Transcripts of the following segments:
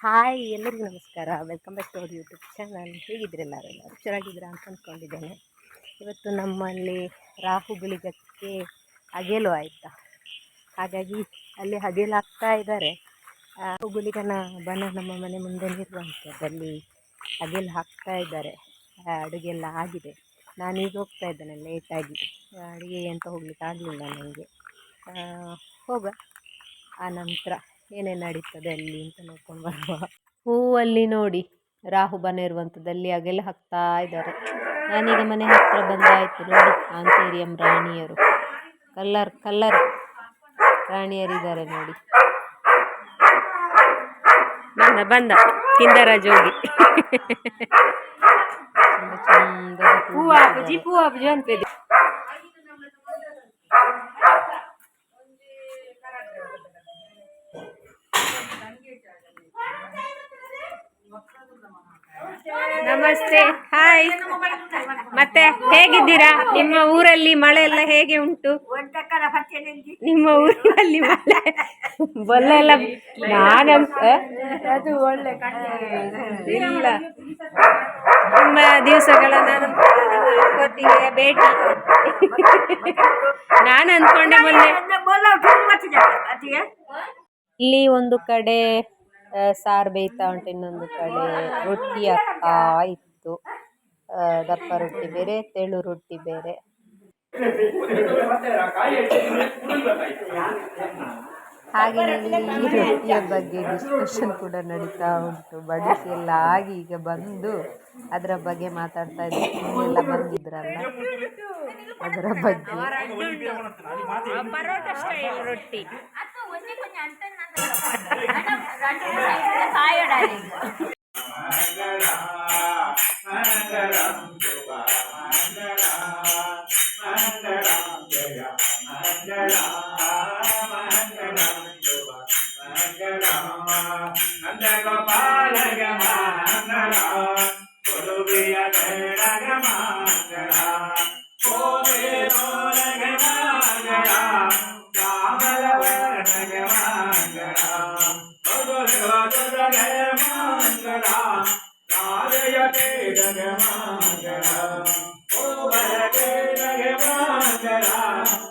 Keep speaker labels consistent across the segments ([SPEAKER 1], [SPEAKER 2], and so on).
[SPEAKER 1] Hi ಎಲ್ಲರಿಗೂ ನಮಸ್ಕಾರ. Welcome back to our YouTube channel ಹೇಗಿದ್ರೆ ಎಲ್ಲರೂ? ಚೆನ್ನಾಗಿದ್ದೀರಾ ಅಂತ ಅಂದ್ಕೊಂಡಿದ್ದೇನೆ ಇವತ್ತು ನಮ್ಮಲ್ಲಿ ರಾಹು ಬಿಳಿಗಕ್ಕೆ ಹಗೇಲು ಆಯಿತಾ? ಹಾಗಾಗಿ ಅಲ್ಲಿ ಹಗೇಲು ಆಗ್ತಾ ಇದ್ದಾರೆ. ರಾಹು ಗುಳಿಗನ ಬನ ನಮ್ಮ ಮನೆ ಮುಂದೆ ನಿರುವಂಥದ್ದಲ್ಲಿ ಹಗೇಲು ಹಾಕ್ತಾ ಇದ್ದಾರೆ. ಅಡುಗೆ ಎಲ್ಲ ಆಗಿದೆ. ನಾನೀಗ ಹೋಗ್ತಾ ಇದ್ದೇನೆ ಲೇಟಾಗಿ ಅಡುಗೆ ಅಂತ ಹೋಗ್ಲಿಕ್ಕೆ ಆಗಲಿಲ್ಲ ನನಗೆ ಹೋಗ ಆ ನಂತರ. ಏನೇನು ನಡೀತದೆ ಅಲ್ಲಿ ಅಂತ ನೋಡ್ಕೊಂಡು ಬರುವ. ಹೂವಲ್ಲಿ ನೋಡಿ ರಾಹು ಬನೆ ಇರುವಂಥದ್ದಲ್ಲಿ ಅಗೆಲ್ಲ ಹಾಕ್ತಾ ಇದ್ದಾರೆ. ನಾನೀಗ ಮನೆ ಹತ್ತಿರ ಬಂದಾಯ್ತು ನೋಡಿ ಆಂತೇರಿಯಂ ರಾಣಿಯರು. Colour colour. ರಾಣಿಯರಿದ್ದಾರೆ ನೋಡಿ. ಬಂದ ಬಂದ. ಕಿಂದರ ಜೋಗಿ ತುಂಬ ಚಂದದ ಹೂವು ಹಾಕಿದ್ದಾರೆ. ನಮಸ್ತೆ. ಹಾಯ್ ಮತ್ತೆ ಹೇಗಿದ್ದೀರಾ? ನಿಮ್ಮ ಊರಲ್ಲಿ ಮಳೆ ಎಲ್ಲ ಹೇಗೆ ಉಂಟು? ನಿಮ್ಮ ಊರಿನಲ್ಲಿ ಮಳೆ? ಬೊಲ್ಲ ಎಲ್ಲ ನಾನು
[SPEAKER 2] ಅದು ಒಳ್ಳೆ
[SPEAKER 1] ಇಲ್ಲ. ತುಂಬ ದಿವಸಗಳ ನಾನು ಭೇಟಿ. ನಾನು ಅಂದ್ಕೊಂಡೆ ಮೊನ್ನೆ. ಇಲ್ಲಿ ಒಂದು ಕಡೆ ಸಾರ್ ಸಾರು ಬೇಯ್ತಾ ಉಂಟು ಇನ್ನೊಂದು ಕಡೆ. ರೊಟ್ಟಿ ಆಗ್ತಾ ಇತ್ತು. ಆ, ದಪ್ಪ ರೊಟ್ಟಿ ಬೇರೆ ತೆಳು ರೊಟ್ಟಿ ಬೇರೆ. ಹಾಗೆ ಈ ರೊಟ್ಟಿಯ ಬಗ್ಗೆ ಡಿಸ್ಕಷನ್ ಕೂಡ ನಡೀತಾ ಉಂಟು. ಬಡಿಸಿ ಎಲ್ಲ ಆಗಿ ಈಗ ಬಂದು ಅದರ ಬಗ್ಗೆ ಮಾತಾಡ್ತಾ ಇದ್ದೀನಿ ಎಲ್ಲ ಬಂದಿದ್ರಲ್ಲ? ಅದರ ಬಗ್ಗೆ. मङ्गला मङ्गलं शुभा मङ्गला मङ्गलं जय मङ्गला मङ्गलं शुभ Mangala नन्दगोपालय Mangala गुरुविय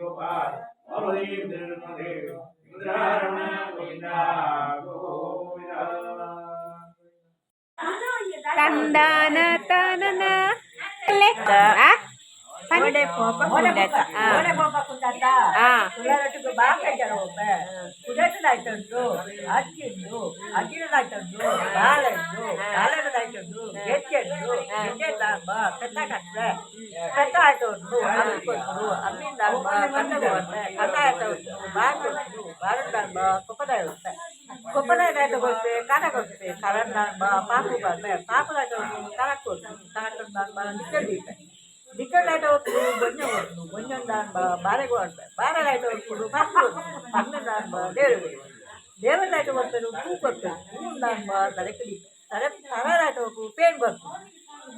[SPEAKER 1] Gopal, Hare Krishna, Hare Krishna.
[SPEAKER 2] ಒಡೆ ಪೋಪ ಕುಂಡತ
[SPEAKER 1] ಆ.
[SPEAKER 2] ಒಡೆ ಪೋಪ ಕುಂಡತ
[SPEAKER 1] ಆ.
[SPEAKER 2] ಕುಳ್ಳರೊಟ್ಟಿಗೆ ಬಾಕ ಜನ ಒಬ್ಬ ಕುಡಟದಾಯ್ತಂದು ಅಕ್ಕಿಂದು ಅಕ್ಕಿನದಾಯ್ತಂದು ಬಾಳೆಂದು ಬಾಳೆನದಾಯ್ತಂದು ಗೆಜ್ಜೆಂದು ಗೆಜ್ಜೆ ಲಾಭ ಪೆತ್ತ ಕಟ್ಲೆ ಪೆತ್ತ ಆಯ್ತಂದು ಅಮ್ಮಿ ಕೊಟ್ಟರು ಅಮ್ಮಿಂದ ಅಮ್ಮ ಕಣ್ಣ ಕೊಡ್ತೆ ಕಣ್ಣ ಆಯ್ತಂದು ಬಾಳ್ಕೊಟ್ರು ಬಾಳಂದಾಂಬ ಕೊಪ್ಪದಾಯ ಹೋಗ್ತೆ ಕೊಪ್ಪದಾಯ್ತು ಕೊಡ್ತೆ ಕಾಣ ಕೊಡ್ತೆ ಕರಂದಾಂಬ ಪಾಪು ಬರ್ತೆ ಪಾಪದಾಯ್ತು ಕರಕ್ ಕೊಡ್ತು ಕರಕ್ ನಿಕ್ಕಂಡಿದ್ದೆ ಡಿಕ್ಕಲ್ಲಾಯ್ತು ಹೋಗ್ತು ಬೊಂಜ ಹೋಗ್ತು ಬೊಂಜಂದಾಂಬ ಬಾಳೆಗೆ ಹೊಡ್ತೆ ಬಾಳೆಗಾಯ್ತು ಹೋಗ್ತು ಪಕ್ಕು ಪನ್ನದಾಂಬ ದೇವರು ದೇವರಾಯ್ತು ಬರ್ತಾರೆ ಹೂ ಕೊಡ್ತಾರೆ ಹೂಂದಾಂಬ ತಲೆ ಕಡಿ ತಲೆ ತಲೆದಾಯ್ತು ಹೋಗು ಪೇನ್ ಬರ್ತು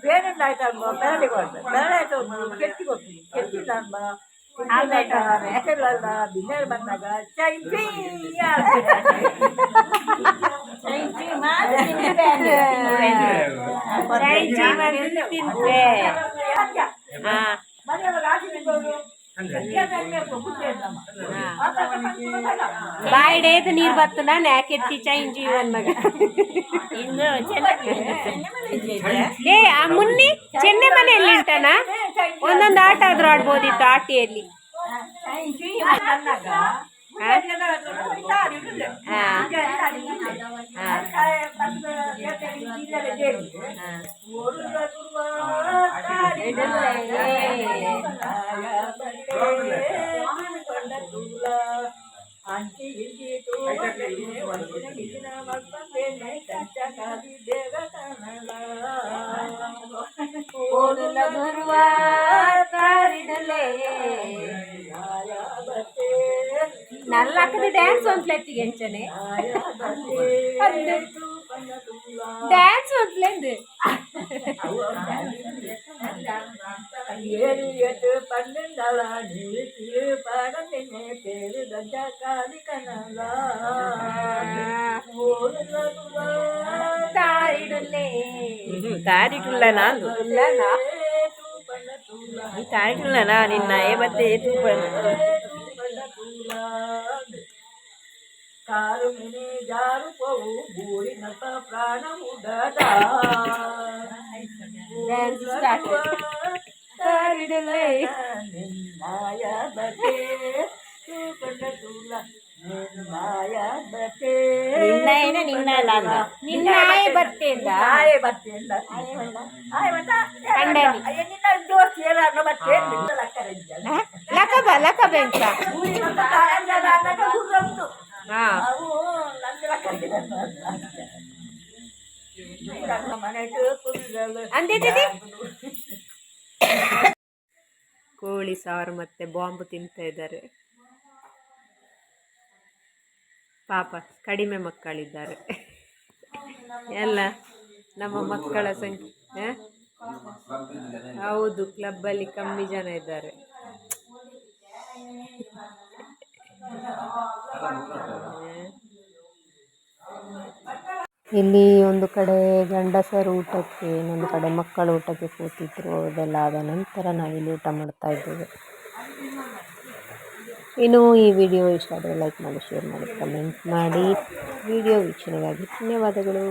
[SPEAKER 2] ಪೇನಿಂದ ಆಯ್ತಂಬ ಬೆರಳಿಗೆ ಹೊಡ್ತಾರೆ ಬೆರಳಾಯ್ತು ಹೋಗ್ತು ಕೆತ್ತಿ ಕೊಡ್ತೀನಿ ಕೆತ್ತಿಂದಾಂಬ ಬಿನ್ನೇರು ಬಂದಾಗ ಚೈ ಚೈ
[SPEAKER 1] ತಿಂತೆ
[SPEAKER 3] ಹಾ
[SPEAKER 2] ಮನೆಯೊಳಗೆ ಹಾಕಿಕೊಂಡು ನೀರ್ ಬುದ್ಧಿ ಇಲ್ಲಮ್ಮ.
[SPEAKER 3] ಯಾಕೆ ಚೈನ್ ಜೀವನ್ ಮಗ. ಏ ಆ ಮುನ್ನಿ ಚೆನ್ನೆ ಮನೆಯಲ್ಲಿ ಉಂಟನ? ಒಂದೊಂದು ಆಟ ಆದ್ರೂ ಆಡ್ಬೋದಿತ್ತು ಆಟಿಯಲ್ಲಿ. నల్లక్కది ಡ್ಯಾನ್ಸ್
[SPEAKER 4] ಒಂದು ಪ್ಲೇತಿಗೆ
[SPEAKER 2] ಹೆಚ್ಚನೆ ಡ್ಯಾನ್ಸ್ ಒಂದು ಪ್ಲೇಂದು నిన్న ఏ బద్దే
[SPEAKER 3] ಡ್ಯಾನ್ಸ್ ಸ್ಟಾರ್ಟ್ ತಾರಿಡಲೇ
[SPEAKER 2] ನಿನ್ನಾಯ ಬತೆ ತೂಕೊಂಡ ತೂಲ ನಿನ್ನಾಯ ಬತೆ
[SPEAKER 4] ನಿನ್ನ ಏನ ನಿನ್ನ ಅಲ್ಲ ಅಂದ
[SPEAKER 3] ನಿನ್ನಾಯೆ ಬತ್ತೆಂದ
[SPEAKER 2] ಆಯೆ ಬತ್ತೆ ಅಂದ ಆಯೆ ಬತ್ತ
[SPEAKER 3] ಕಂಡನಿ.
[SPEAKER 2] ನಿನ್ನ ದೋಸ್ತಿ ಏನಾದ್ರು ಬತ್ತೆ ನಿನ್ನ
[SPEAKER 3] ಬೆಂಕ ಕೋಳಿ ಸಾರು ಮತ್ತೆ ಬಾಂಬು ತಿಂತಾ ಇದ್ದಾರೆ. ಪಾಪ ಕಡಿಮೆ ಮಕ್ಕಳಿದ್ದಾರೆ. ಎಲ್ಲ ನಮ್ಮ ಮಕ್ಕಳ ಸಂಖ್ಯೆ ಹೌದು ಕ್ಲಬ್ಬಲ್ಲಿ ಕಮ್ಮಿ ಜನ ಇದ್ದಾರೆ. ಇಲ್ಲಿ ಒಂದು ಕಡೆ ಗಂಡಸರು ಊಟಕ್ಕೆ, ಇನ್ನೊಂದು ಕಡೆ ಮಕ್ಕಳು ಊಟಕ್ಕೆ ಕೂತಿದ್ರು. ಅದೆಲ್ಲ ಆದ ನಂತರ ನಾವಿಲ್ಲಿ ಊಟ ಮಾಡ್ತಾ ಇದ್ದೇವೆ. ಇನ್ನು ಈ ವಿಡಿಯೋ ಇಷ್ಟ ಆದರೆ ಲೈಕ್ ಮಾಡಿ ಶೇರ್ ಮಾಡಿ ಕಮೆಂಟ್ ಮಾಡಿ. ವಿಡಿಯೋ ವೀಕ್ಷಣೆಗಾಗಿ ಧನ್ಯವಾದಗಳು.